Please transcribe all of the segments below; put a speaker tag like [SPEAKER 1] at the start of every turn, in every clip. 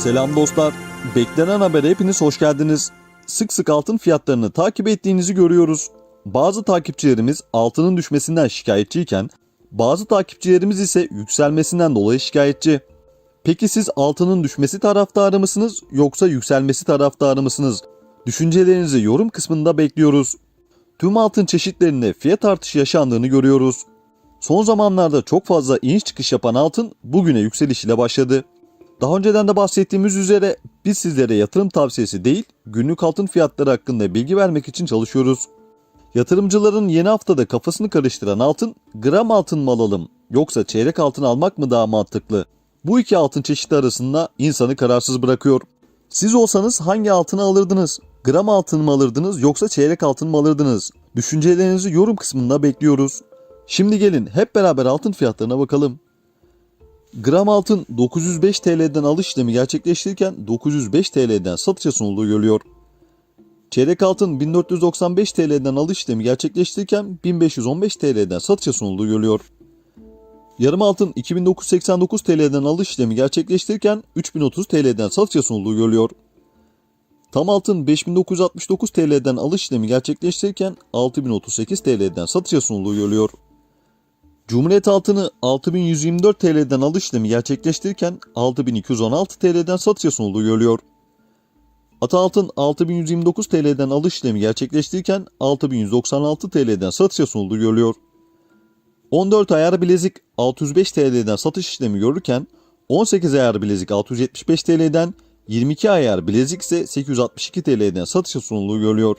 [SPEAKER 1] Selam dostlar. Beklenen habere hepiniz hoş geldiniz. Sık sık altın fiyatlarını takip ettiğinizi görüyoruz. Bazı takipçilerimiz altının düşmesinden şikayetçiyken bazı takipçilerimiz ise yükselmesinden dolayı şikayetçi. Peki siz altının düşmesi taraftarı mısınız yoksa yükselmesi taraftarı mısınız? Düşüncelerinizi yorum kısmında bekliyoruz. Tüm altın çeşitlerinde fiyat artışı yaşandığını görüyoruz. Son zamanlarda çok fazla iniş çıkış yapan altın bugüne yükseliş ile başladı. Daha önceden de bahsettiğimiz üzere biz sizlere yatırım tavsiyesi değil, günlük altın fiyatları hakkında bilgi vermek için çalışıyoruz. Yatırımcıların yeni haftada kafasını karıştıran altın, gram altın mı alalım yoksa çeyrek altın almak mı daha mantıklı? Bu iki altın çeşidi arasında insanı kararsız bırakıyor. Siz olsanız hangi altını alırdınız? Gram altın mı alırdınız yoksa çeyrek altın mı alırdınız? Düşüncelerinizi yorum kısmında bekliyoruz. Şimdi gelin hep beraber altın fiyatlarına bakalım. Gram altın 905 TL'den alış işlemi gerçekleştirirken 905 TL'den satışa sunulduğu görülüyor. Çeyrek altın 1495 TL'den alış işlemi gerçekleştirirken 1515 TL'den satışa sunulduğu görülüyor. Yarım altın 2989 TL'den alış işlemi gerçekleştirirken 3030 TL'den satışa sunulduğu görülüyor. Tam altın 5969 TL'den alış işlemi gerçekleştirirken 6038 TL'den satışa sunulduğu görülüyor. Cumhuriyet altını 6124 TL'den alış işlemi gerçekleştirirken 6216 TL'den satışa sunulduğu görülüyor. Ata altın 6129 TL'den alış işlemi gerçekleştirirken 6196 TL'den satışa sunulduğu görülüyor. 14 ayar bilezik 605 TL'den satış işlemi görürken 18 ayar bilezik 675 TL'den 22 ayar bilezik ise 862 TL'den satışa sunulduğu görülüyor.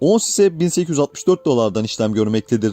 [SPEAKER 1] Ons ise 1864 dolardan işlem görmektedir.